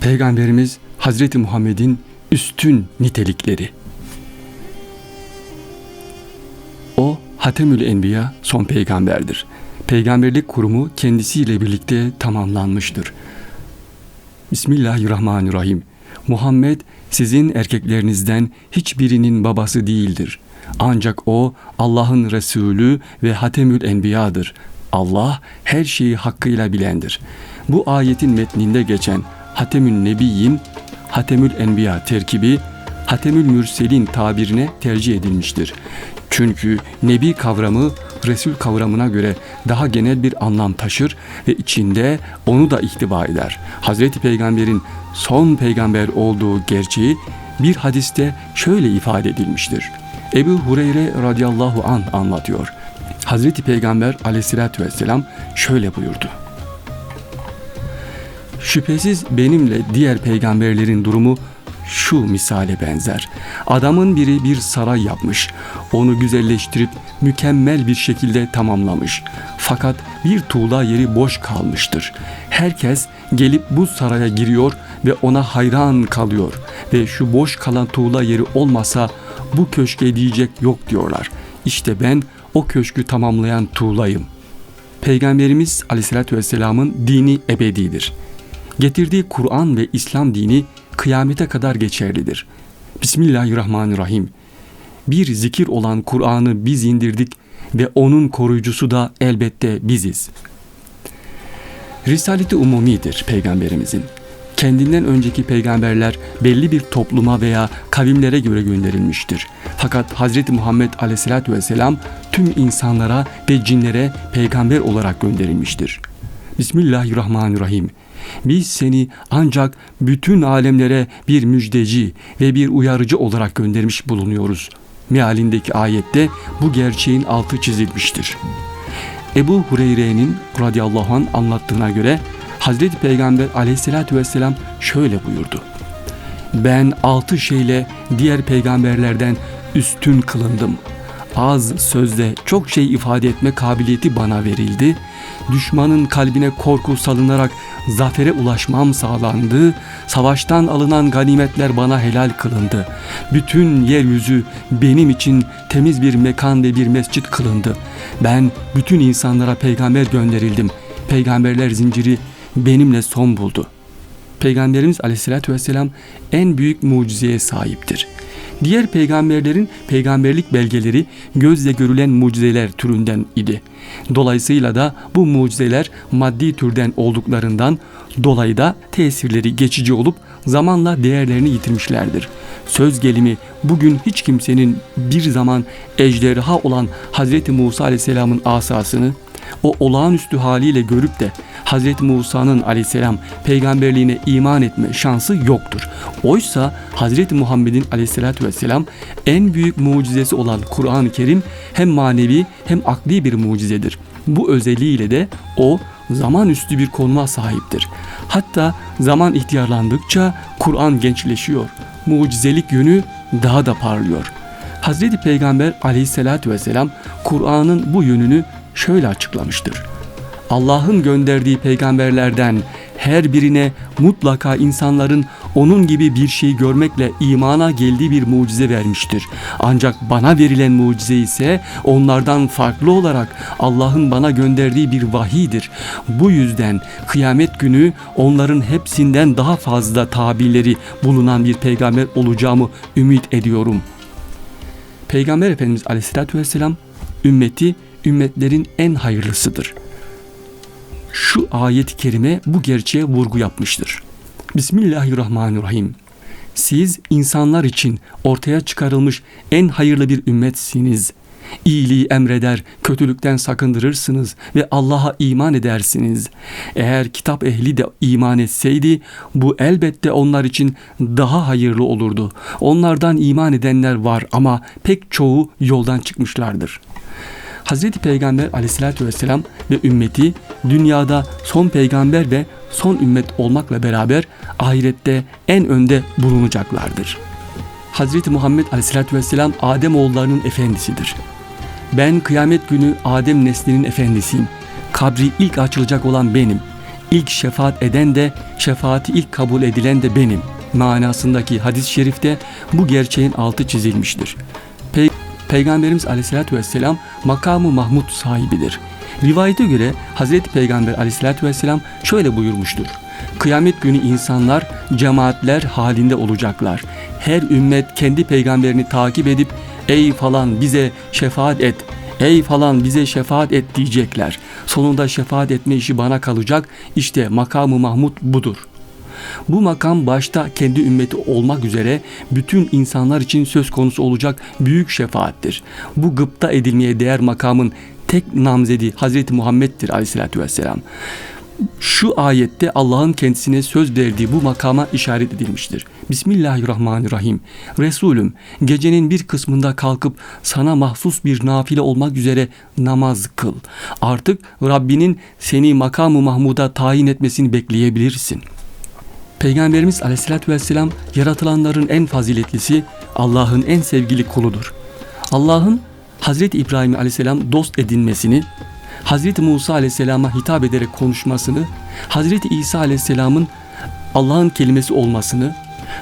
Peygamberimiz Hazreti Muhammed'in üstün nitelikleri. O Hatemül Enbiya son peygamberdir. Peygamberlik kurumu kendisiyle birlikte tamamlanmıştır. Bismillahirrahmanirrahim. Muhammed sizin erkeklerinizden hiçbirinin babası değildir. Ancak o Allah'ın Resulü ve Hatemül Enbiya'dır. Allah her şeyi hakkıyla bilendir. Bu ayetin metninde geçen Hatemül Nebiyyin, Hatemül Enbiya terkibi Hatemül Mürselin tabirine tercih edilmiştir. Çünkü Nebi kavramı Resul kavramına göre daha genel bir anlam taşır ve içinde onu da ihtiva eder. Hazreti Peygamber'in son peygamber olduğu gerçeği bir hadiste şöyle ifade edilmiştir. Ebu Hureyre radıyallahu an anlatıyor. Hazreti Peygamber aleyhissalatü vesselam şöyle buyurdu. Şüphesiz benimle diğer peygamberlerin durumu şu misale benzer. Adamın biri bir saray yapmış. Onu güzelleştirip mükemmel bir şekilde tamamlamış. Fakat bir tuğla yeri boş kalmıştır. Herkes gelip bu saraya giriyor ve ona hayran kalıyor ve şu boş kalan tuğla yeri olmasa bu köşke diyecek yok diyorlar. İşte ben o köşkü tamamlayan tuğlayım. Peygamberimiz Aleyhisselatü Vesselam'ın dini ebedidir. Getirdiği Kur'an ve İslam dini kıyamete kadar geçerlidir. Bismillahirrahmanirrahim. Bir zikir olan Kur'an'ı biz indirdik ve onun koruyucusu da elbette biziz. Risaleti umumidir peygamberimizin. Kendinden önceki peygamberler belli bir topluma veya kavimlere göre gönderilmiştir. Fakat Hz. Muhammed aleyhissalatü vesselam tüm insanlara ve cinlere peygamber olarak gönderilmiştir. Bismillahirrahmanirrahim. Biz seni ancak bütün alemlere bir müjdeci ve bir uyarıcı olarak göndermiş bulunuyoruz. Mealindeki ayette bu gerçeğin altı çizilmiştir. Ebu Hureyre'nin radıyallahu anh anlattığına göre Hazreti Peygamber aleyhissalatü vesselam şöyle buyurdu. Ben altı şeyle diğer peygamberlerden üstün kılındım. Az sözde çok şey ifade etme kabiliyeti bana verildi. Düşmanın kalbine korku salınarak zafere ulaşmam sağlandı. Savaştan alınan ganimetler bana helal kılındı. Bütün yeryüzü benim için temiz bir mekan ve bir mescit kılındı. Ben bütün insanlara peygamber gönderildim. Peygamberler zinciri benimle son buldu. Peygamberimiz aleyhissalatü vesselam en büyük mucizeye sahiptir. Diğer peygamberlerin peygamberlik belgeleri gözle görülen mucizeler türünden idi. Dolayısıyla da bu mucizeler maddi türden olduklarından dolayı da tesirleri geçici olup zamanla değerlerini yitirmişlerdir. Söz gelimi bugün hiç kimsenin bir zaman ejderha olan Hz. Musa aleyhisselamın asasını o olağanüstü haliyle görüp de Hz. Musa'nın aleyhisselam peygamberliğine iman etme şansı yoktur. Oysa Hz. Muhammed'in aleyhissalatü vesselam en büyük mucizesi olan Kur'an-ı Kerim hem manevi hem akli bir mucizedir. Bu özelliğiyle de o zaman üstü bir konuma sahiptir. Hatta zaman ihtiyarlandıkça Kur'an gençleşiyor. Mucizelik yönü daha da parlıyor. Hazreti Peygamber aleyhissalatü vesselam Kur'an'ın bu yönünü şöyle açıklamıştır. Allah'ın gönderdiği peygamberlerden her birine mutlaka insanların onun gibi bir şey görmekle imana geldiği bir mucize vermiştir. Ancak bana verilen mucize ise onlardan farklı olarak Allah'ın bana gönderdiği bir vahidir. Bu yüzden kıyamet günü onların hepsinden daha fazla tabirleri bulunan bir peygamber olacağımı ümit ediyorum. Peygamber Efendimiz Aleyhisselatü Vesselam ümmeti ümmetlerin en hayırlısıdır. Şu ayet-i kerime bu gerçeğe vurgu yapmıştır. Bismillahirrahmanirrahim. Siz insanlar için ortaya çıkarılmış en hayırlı bir ümmetsiniz. İyiliği emreder, kötülükten sakındırırsınız ve Allah'a iman edersiniz. Eğer kitap ehli de iman etseydi bu elbette onlar için daha hayırlı olurdu. Onlardan iman edenler var ama pek çoğu yoldan çıkmışlardır.'' Hz. Peygamber aleyhissalatü vesselam ve ümmeti dünyada son peygamber ve son ümmet olmakla beraber ahirette en önde bulunacaklardır. Hz. Muhammed aleyhissalatü vesselam Adem oğullarının efendisidir. Ben kıyamet günü Adem neslinin efendisiyim. Kabri ilk açılacak olan benim. ilk şefaat eden de şefaati ilk kabul edilen de benim manasındaki hadis-i şerifte bu gerçeğin altı çizilmiştir. Pey- Peygamberimiz Aleyhisselatü Vesselam makamı Mahmud sahibidir. Rivayete göre Hazreti Peygamber Aleyhisselatü Vesselam şöyle buyurmuştur. Kıyamet günü insanlar cemaatler halinde olacaklar. Her ümmet kendi peygamberini takip edip ey falan bize şefaat et, ey falan bize şefaat et diyecekler. Sonunda şefaat etme işi bana kalacak. İşte makamı Mahmud budur. Bu makam başta kendi ümmeti olmak üzere bütün insanlar için söz konusu olacak büyük şefaattir. Bu gıpta edilmeye değer makamın tek namzedi Hazreti Muhammed'dir aleyhissalatü vesselam. Şu ayette Allah'ın kendisine söz verdiği bu makama işaret edilmiştir. Bismillahirrahmanirrahim. Resulüm gecenin bir kısmında kalkıp sana mahsus bir nafile olmak üzere namaz kıl. Artık Rabbinin seni makamı Mahmud'a tayin etmesini bekleyebilirsin.'' Peygamberimiz Aleyhisselatü Vesselam yaratılanların en faziletlisi Allah'ın en sevgili kuludur. Allah'ın Hazreti İbrahim Aleyhisselam dost edinmesini, Hazreti Musa Aleyhisselam'a hitap ederek konuşmasını, Hazreti İsa Aleyhisselam'ın Allah'ın kelimesi olmasını,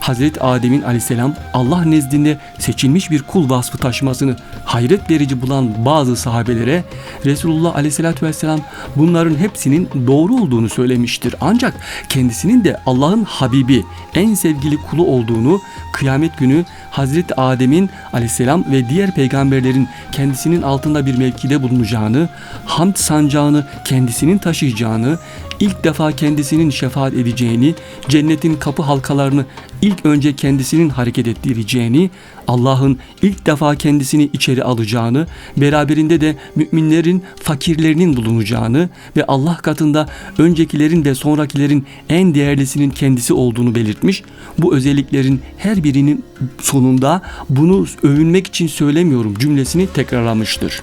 Hazreti Adem'in aleyhisselam Allah nezdinde seçilmiş bir kul vasfı taşımasını hayret verici bulan bazı sahabelere Resulullah aleyhissalatü vesselam bunların hepsinin doğru olduğunu söylemiştir. Ancak kendisinin de Allah'ın Habibi, en sevgili kulu olduğunu kıyamet günü Hazreti Adem'in aleyhisselam ve diğer peygamberlerin kendisinin altında bir mevkide bulunacağını, hamd sancağını kendisinin taşıyacağını, ilk defa kendisinin şefaat edeceğini, cennetin kapı halkalarını ilk önce kendisinin hareket ettireceğini, Allah'ın ilk defa kendisini içeri alacağını, beraberinde de müminlerin fakirlerinin bulunacağını ve Allah katında öncekilerin ve sonrakilerin en değerlisinin kendisi olduğunu belirtmiş. Bu özelliklerin her birinin sonunda bunu övünmek için söylemiyorum cümlesini tekrarlamıştır.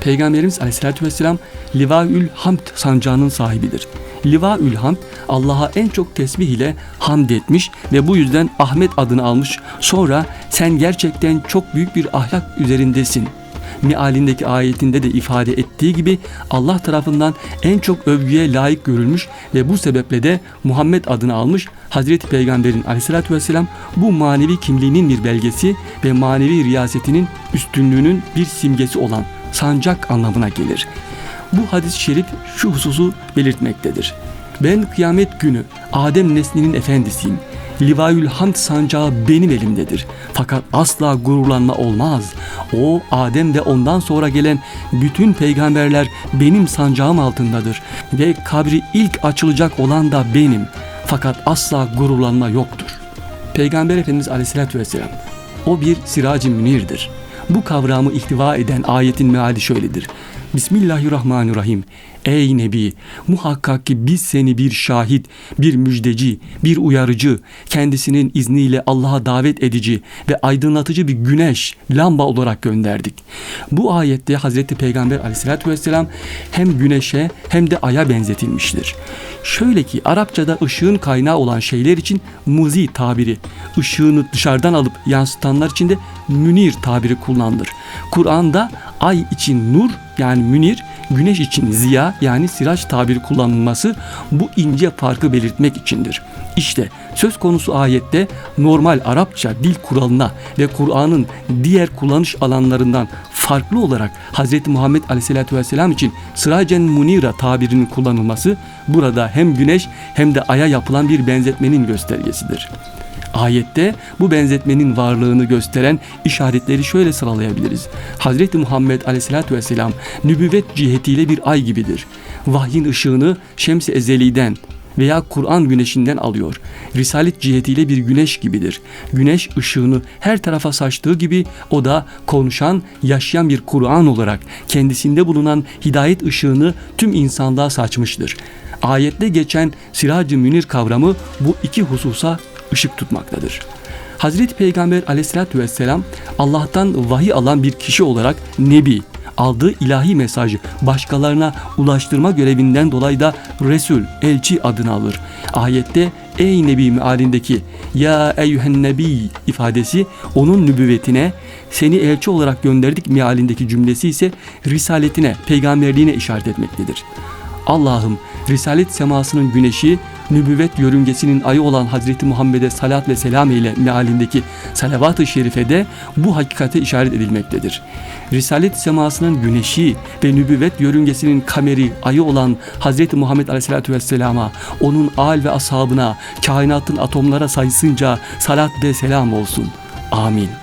Peygamberimiz Aleyhisselatü Vesselam Livaül Hamd sancağının sahibidir. Livaül Hamd Allah'a en çok tesbih ile hamd etmiş ve bu yüzden Ahmet adını almış. Sonra sen gerçekten çok büyük bir ahlak üzerindesin mealindeki ayetinde de ifade ettiği gibi Allah tarafından en çok övgüye layık görülmüş ve bu sebeple de Muhammed adını almış Hazreti Peygamber'in aleyhissalatü vesselam bu manevi kimliğinin bir belgesi ve manevi riyasetinin üstünlüğünün bir simgesi olan sancak anlamına gelir. Bu hadis-i şerif şu hususu belirtmektedir. Ben kıyamet günü Adem neslinin efendisiyim. Livayül Hamd sancağı benim elimdedir. Fakat asla gururlanma olmaz. O Adem ve ondan sonra gelen bütün peygamberler benim sancağım altındadır. Ve kabri ilk açılacak olan da benim. Fakat asla gururlanma yoktur. Peygamber Efendimiz Aleyhisselatü Vesselam o bir siracı münirdir. Bu kavramı ihtiva eden ayetin meali şöyledir. Bismillahirrahmanirrahim. Ey Nebi, muhakkak ki biz seni bir şahit, bir müjdeci, bir uyarıcı, kendisinin izniyle Allah'a davet edici ve aydınlatıcı bir güneş, lamba olarak gönderdik. Bu ayette Hazreti Peygamber aleyhissalatü vesselam hem güneşe hem de aya benzetilmiştir. Şöyle ki Arapçada ışığın kaynağı olan şeyler için muzi tabiri, ışığını dışarıdan alıp yansıtanlar için de münir tabiri kullanılır. Kur'an'da ay için nur yani münir, güneş için ziya yani siraç tabiri kullanılması bu ince farkı belirtmek içindir. İşte söz konusu ayette normal Arapça dil kuralına ve Kur'an'ın diğer kullanış alanlarından farklı olarak Hz. Muhammed Aleyhisselatü Vesselam için sıracen munira tabirinin kullanılması burada hem güneş hem de aya yapılan bir benzetmenin göstergesidir. Ayette bu benzetmenin varlığını gösteren işaretleri şöyle sıralayabiliriz. Hazreti Muhammed Aleyhisselatü Vesselam nübüvvet cihetiyle bir ay gibidir. Vahyin ışığını şems-i ezeliden veya Kur'an güneşinden alıyor. Risalet cihetiyle bir güneş gibidir. Güneş ışığını her tarafa saçtığı gibi o da konuşan, yaşayan bir Kur'an olarak kendisinde bulunan hidayet ışığını tüm insanlığa saçmıştır. Ayette geçen siracı münir kavramı bu iki hususa ışık tutmaktadır. Hazreti Peygamber aleyhissalatü vesselam Allah'tan vahiy alan bir kişi olarak Nebi, aldığı ilahi mesajı başkalarına ulaştırma görevinden dolayı da Resul, elçi adını alır. Ayette ey Nebi mealindeki ya eyyühen nebi ifadesi onun nübüvvetine seni elçi olarak gönderdik mealindeki cümlesi ise risaletine, peygamberliğine işaret etmektedir. Allah'ım Risalet semasının güneşi, nübüvvet yörüngesinin ayı olan Hazreti Muhammed'e salat ve selam ile mealindeki salavat-ı şerifede bu hakikate işaret edilmektedir. Risalet semasının güneşi ve nübüvvet yörüngesinin kameri, ayı olan Hazreti Muhammed Aleyhisselatü Vesselam'a, onun al ve ashabına, kainatın atomlara sayısınca salat ve selam olsun. Amin.